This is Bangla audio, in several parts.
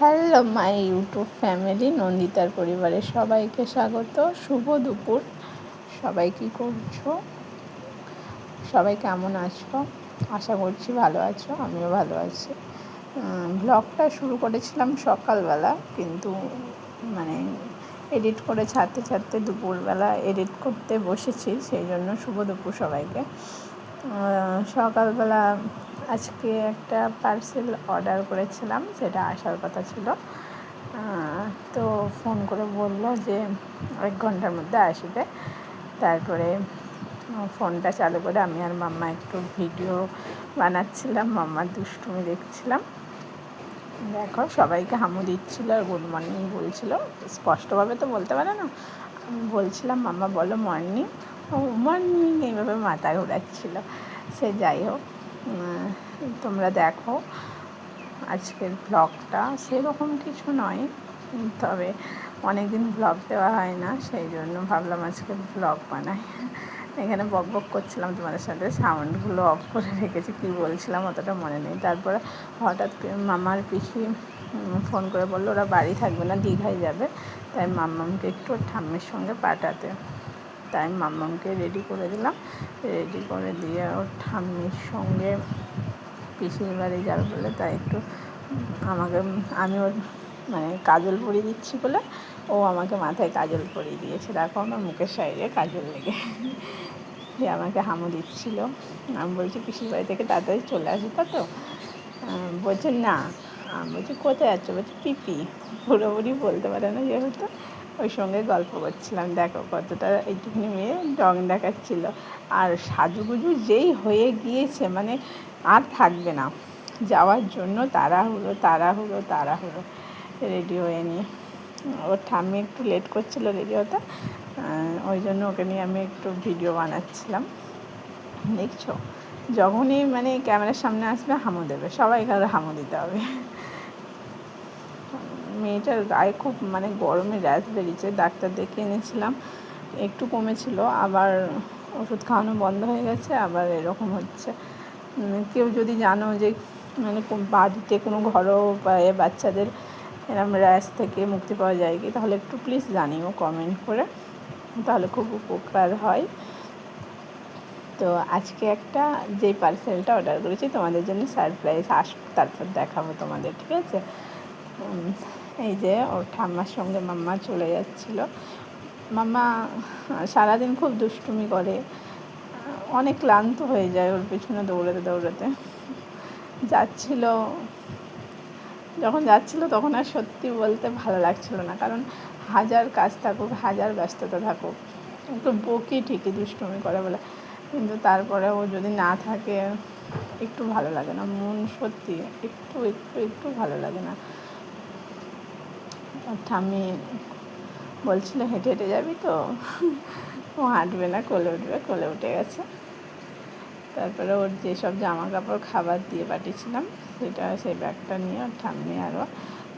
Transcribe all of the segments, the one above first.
হ্যালো মাই ইউটিউব ফ্যামিলি, নন্দিতার পরিবারের সবাইকে স্বাগত। শুভ দুপুর। সবাই কী করছ? সবাই কেমন আছো? আশা করছি ভালো আছো, আমিও ভালো আছি। ব্লগটা শুরু করেছিলাম সকালবেলা, কিন্তু মানে এডিট করে ছাড়তে ছাড়তে দুপুরবেলা এডিট করতে বসেছি, সেই জন্য শুভ দুপুর সবাইকে। সকালবেলা আজকে একটা পার্সেল অর্ডার করেছিলাম, সেটা আসার কথা ছিল। তো ফোন করে বলল যে, এক ঘণ্টার মধ্যে আসবে। তারপরে ফোনটা চালু করে আমি আর মাম্মা একটু ভিডিও বানাচ্ছিলাম, মাম্মার দুষ্টুমি দেখছিলাম। দেখো, সবাইকে হামু দিচ্ছিল আর গুড মর্নিং বলছিল। স্পষ্টভাবে তো বলতে পারে না। আমি বলছিলাম, মাম্মা বলো মর্নিং ও মর্নিং এইভাবে মাথা ঘোরাচ্ছিল। সে যাই হোক। তোমরা দেখো, আজকের ব্লগটা সেরকম কিছু নয়, তবে অনেক দিন ব্লগ দেওয়া হয় না, সেই জন্য ভাবলাম আজকে ব্লগ বানাই। এখানে বক বক করছিলাম তোমাদের সাথে সাউন্ডগুলো অফ করে রেখেছি, কী বলছিলাম অতটা মনে নেই। তারপরে হঠাৎ মামার পিসি ফোন করে বলল, ওরা বাড়ি থাকবে না, দীঘায় যাবে। তাই মাম্মামকে একটু ঠাম্মির সঙ্গে পাঠাতে। তাই মাম্মামকে রেডি করে দিলাম। রেডি করে দিয়ে ওর ঠাম্মির সঙ্গে পিসির বাড়ি যাবে বলে তাই একটু আমাকে, আমি ওর মানে কাজল পরিয়ে দিচ্ছি বলে ও আমাকে মাথায় কাজল পরিয়ে দিয়েছে। দেখো আমার মুখের সাইডে কাজল লেগে। যে আমাকে হামু দিচ্ছিল। আমি বলছি, পিসির বাড়ি থেকে তাড়াতাড়ি চলে আসি তা তো? বলছে, না। আমি বলছি, কোথায় যাচ্ছ? বলছি, পিপি। পুরোপুরি বলতে পারে না যেহেতু। ওই সঙ্গে গল্প করছিলাম। দেখো কতটা এইটুকুনি মেয়ে রং দেখাচ্ছিল। আর সাজুগুজু যেই হয়ে গিয়েছে মানে আর থাকবে না। যাওয়ার জন্য তাড়াহুড়ো তাড়াহুড়ো তাড়াহুড়ো। রেডি হয়ে নিয়ে ওর ঠাম্মি একটু লেট করছিল রেডি হতে। ওই জন্য ওকে নিয়ে আমি একটু ভিডিও বানাচ্ছিলাম। দেখছ? যখনই মানে ক্যামেরার সামনে আসবে হামো দেবে। সবাই কারও হামো দিতে হবে। মেয়েটার গায়ে খুব মানে গরমে র্যাশ বেরিয়েছে, ডাক্তার দেখে এনেছিলাম। একটু কমেছিল, আবার ওষুধ খাওয়ানো বন্ধ হয়ে গেছে, আবার এরকম হচ্ছে। কেউ যদি জানো যে মানে বাড়িতে কোনো ঘরোয়া উপায়ে বাচ্চাদের এরম র্যাশ থেকে মুক্তি পাওয়া যায় কি, তাহলে একটু প্লিজ জানিও কমেন্ট করে, তাহলে খুব উপকার হয়। তো আজকে একটা যে পার্সেলটা অর্ডার করেছি, তোমাদের জন্য সারপ্রাইজ আস, তারপর দেখাবো তোমাদের, ঠিক আছে? এই যে ওর ঠাম্মার সঙ্গে মাম্মা চলে যাচ্ছিল। মাম্মা সারাদিন খুব দুষ্টুমি করে, অনেক ক্লান্ত হয়ে যায় ওর পিছনে দৌড়াতে দৌড়াতে। যাচ্ছিল, যখন যাচ্ছিল তখন আর সত্যি বলতে ভালো লাগছিল না, কারণ হাজার কাজ থাকুক, হাজার ব্যস্ততা থাকুক, একটু বকি ঠিকই দুষ্টুমি করে বলে। কিন্তু তারপরে ও যদি না থাকে, একটু ভালো লাগে না, মন সত্যি একটু একটু একটু ভালো লাগে না। ঠাম্মি বলছিল হেঁটে হেঁটে যাবি তো। ও হাঁটবে না, কোলে উঠবে, কোলে উঠে গেছে। তারপরে ওর যেসব জামা কাপড় খাবার দিয়ে পাঠিয়েছিলাম, সেটা সেই ব্যাগটা নিয়ে ওর ঠাম্মি আরও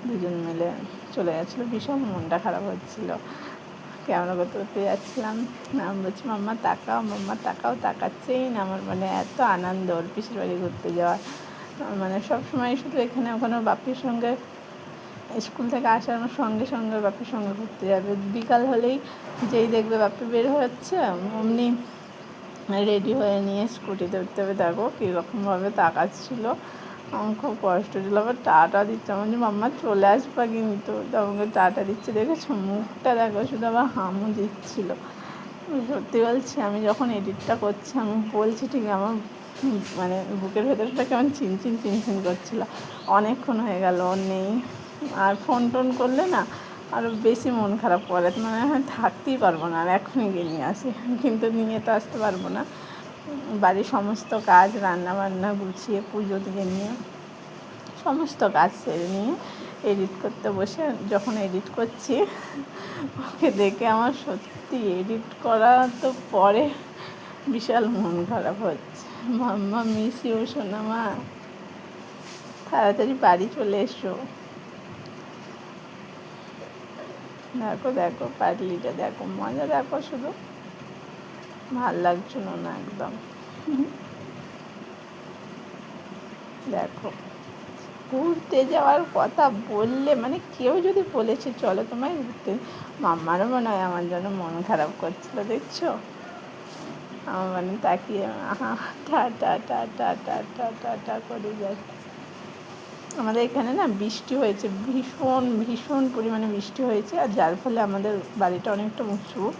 দুজন মিলে চলে যাচ্ছিল। ভীষণ মনটা খারাপ হচ্ছিল। ক্যামেরা করতে করতে যাচ্ছিলাম। আমি বলছি, মাম্মা, তাকাও মাম্মা, তাকাও, তাকাচ্ছেই না আমার মানে এত আনন্দ ওর পিসির বাড়ি ঘুরতে যাওয়ার মানে সবসময় শুধু এখানে, ওখানে বাপির সঙ্গে স্কুল থেকে আসার সঙ্গে সঙ্গে বাপির সঙ্গে ঘুরতে যাবে। বিকাল হলেই যেই দেখবে বাপি বের হচ্ছে, অমনি রেডি হয়ে নিয়ে স্কুটি উঠতে হবে। দেখো কীরকমভাবে তাকাচ্ছিলো। আমার খুব কষ্ট ছিল আবার টাটা দিচ্ছে। আমার যে মাম্মা, চলে আসবা কিন্তু। তখন টাটা দিচ্ছে। দেখেছ? মুখটা দেখো, শুধু আবার হামু দিচ্ছিল। সত্যি বলছি, আমি যখন এডিটটা করছি, আমি বলছি ঠিক আমার মানে বুকের ভেতরটা কেমন চিনচিন চিনচিন করছিল। অনেকক্ষণ হয়ে গেল নেই আর ফোন টোন করলে না আরও বেশি মন খারাপ করে। মানে হয় থাকতেই পারব না আর এখনই গিয়ে নিয়ে আসি কিন্তু নিয়ে তো আসতে পারব না। বাড়ির সমস্ত কাজ রান্না বান্না গুছিয়ে, পুজো দিয়ে নিয়ে, সমস্ত কাজ সেরে নিয়ে এডিট করতে বসে যখন এডিট করছি, ওকে দেখে আমার সত্যি এডিট করা তো পরে বিশাল মন খারাপ হচ্ছে। মাম্মা মিস ইউ শোনা মা তাড়াতাড়ি বাড়ি চলে এসো। দেখো দেখো পাটলিটা দেখো মজা দেখো শুধু ভালো লাগছিল না একদম দেখো ঘুরতে যাওয়ার কথা বললে মানে কেউ যদি বলেছে চলো তোমায় ঘুরতে মাম্মারও মনে হয় আমার জন্য মন খারাপ করছিল দেখছ আমার মানে তাকিয়ে টা টা টা টা টা টা টা করে যাচ্ছে আমাদের এখানে না বৃষ্টি হয়েছে, ভীষণ ভীষণ পরিমাণে বৃষ্টি হয়েছে আর যার ফলে আমাদের বাড়িটা অনেকটা উঁচু।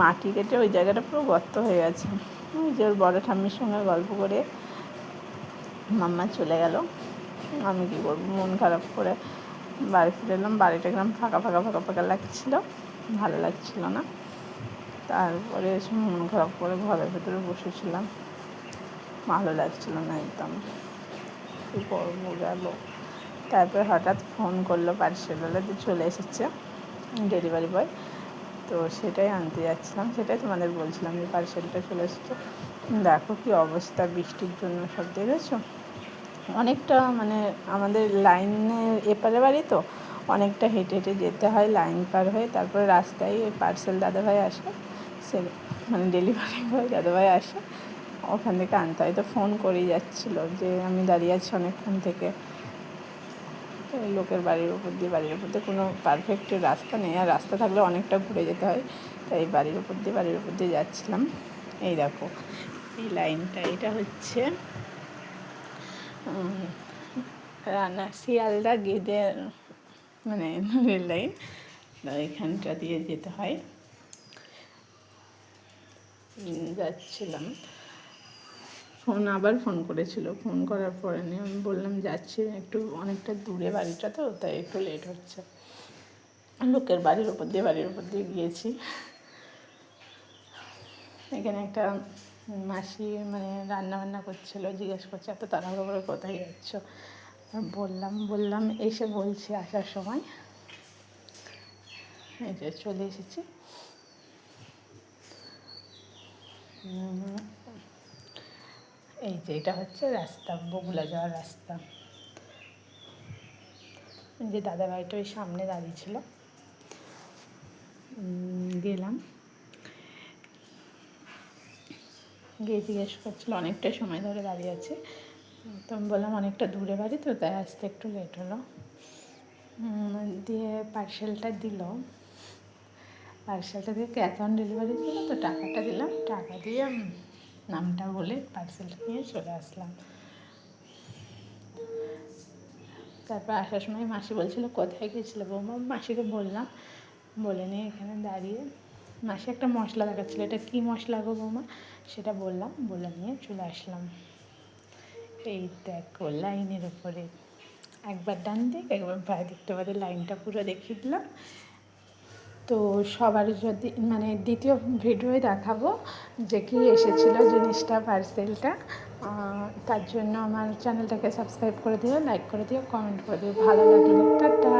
মাটি কেটে ওই জায়গাটা পুরো গর্ত হয়ে গেছে। ওই যে ওর বড়ো ঠাম্মির সঙ্গে গল্প করে মাম্মা চলে গেল। আমি কী করব? মন খারাপ করে বাড়ি ফিরে এলাম। বাড়িটা একদম ফাঁকা ফাঁকা ফাঁকা ফাঁকা লাগছিল। ভালো লাগছিল না। তারপরে মন খারাপ করে ঘরের ভেতরে বসেছিলাম। ভালো লাগছিল না একদম। কী করব গেল। তারপরে হঠাৎ ফোন করল পার্সেলওয়ালা চলে এসেছে ডেলিভারি বয় তো সেটাই আনতে যাচ্ছিলাম, সেটাই তোমাদের বলছিলাম যে পার্সেলটা চলে এসেছে। দেখো কি অবস্থা, বৃষ্টির জন্য সব দেখেছ? অনেকটা মানে আমাদের লাইনের এপারে বাড়ি তো, অনেকটা হেঁটে হেঁটে যেতে হয়, লাইন পার হয়ে তারপরে রাস্তায় ওই পার্সেল দাদাভাই আসে, সে মানে ডেলিভারি বয় দাদাভাই আসে। ওখান থেকে আনতে হয়। তো ফোন করেই যাচ্ছিল যে আমি দাঁড়িয়ে আছি অনেকক্ষণ থেকে। লোকের বাড়ির উপর দিয়ে, বাড়ির উপর দিয়ে কোনো পারফেক্ট রাস্তা নেই। আর রাস্তা থাকলে অনেকটা ঘুরে যেতে হয়। তাই বাড়ির উপর দিয়ে, বাড়ির উপর দিয়ে যাচ্ছিলাম। এই দেখো, এই লাইনটা, এটা হচ্ছে রানা শিয়ালদা গেদে মানে রেল লাইন। এখানটা দিয়ে যেতে হয়। যাচ্ছিলাম। ফোন আবার ফোন করেছিল। ফোন করার পরে আমি বললাম, যাচ্ছি একটু অনেকটা দূরে বাড়িটা তো, তাই একটু লেট হচ্ছে। লোকের বাড়ির ওপর দিয়ে, বাড়ির ওপর দিয়ে গিয়েছি। এখানে একটা মাসি মানে রান্না বান্না করছিল, জিজ্ঞেস করছে, এত তাড়াহুড়ো করে কোথায় যাচ্ছ? বললাম বললাম, এসে বলছি আসার সময়। এই যে চলে এসেছি। এই যে, এটা হচ্ছে রাস্তা বগুলা যাওয়ার রাস্তা। যে দাদা ওই সামনে দাঁড়িয়ে ছিল। গেলাম। গিয়ে জিজ্ঞেস করছিল, অনেকটা সময় ধরে দাঁড়িয়ে আছে? তো আমি বললাম, অনেকটা দূরে বাড়ি তো, তাই আসতে একটু লেট হলো। দিয়ে পার্সেলটা দিল। পার্সেলটা দিয়ে ক্যাশ অন ডেলিভারি ছিল তো টাকাটা দিলাম। টাকা দিয়ে নামটা বলে পার্সেলটা নিয়ে চলে আসলাম। তারপর আসার সময় মাসি বলছিল, কোথায় গিয়েছিল বৌমা? মাসিকে বললাম, বলে নিয়ে এখানে দাঁড়িয়ে। মাসি একটা মশলা দেখাচ্ছিলো, এটা কী মশলা গো বৌমা? সেটা বললাম, বলে নিয়ে চলে আসলাম। এই দেখো লাইনের ওপরে একবার ডান দিক, একবার বাঁ দিক। তোমাদের লাইনটা পুরো দেখিয়ে দিলাম। তো সবার যদি মানে দ্বিতীয় ভিডিওয় দেখাবো যে কি এসেছিল জিনিসটা পার্সেলটা তার জন্য আমার চ্যানেলটাকে সাবস্ক্রাইব করে দিও লাইক করে দিও কমেন্ট করে দিও। ভালো লাগলে, টাটা।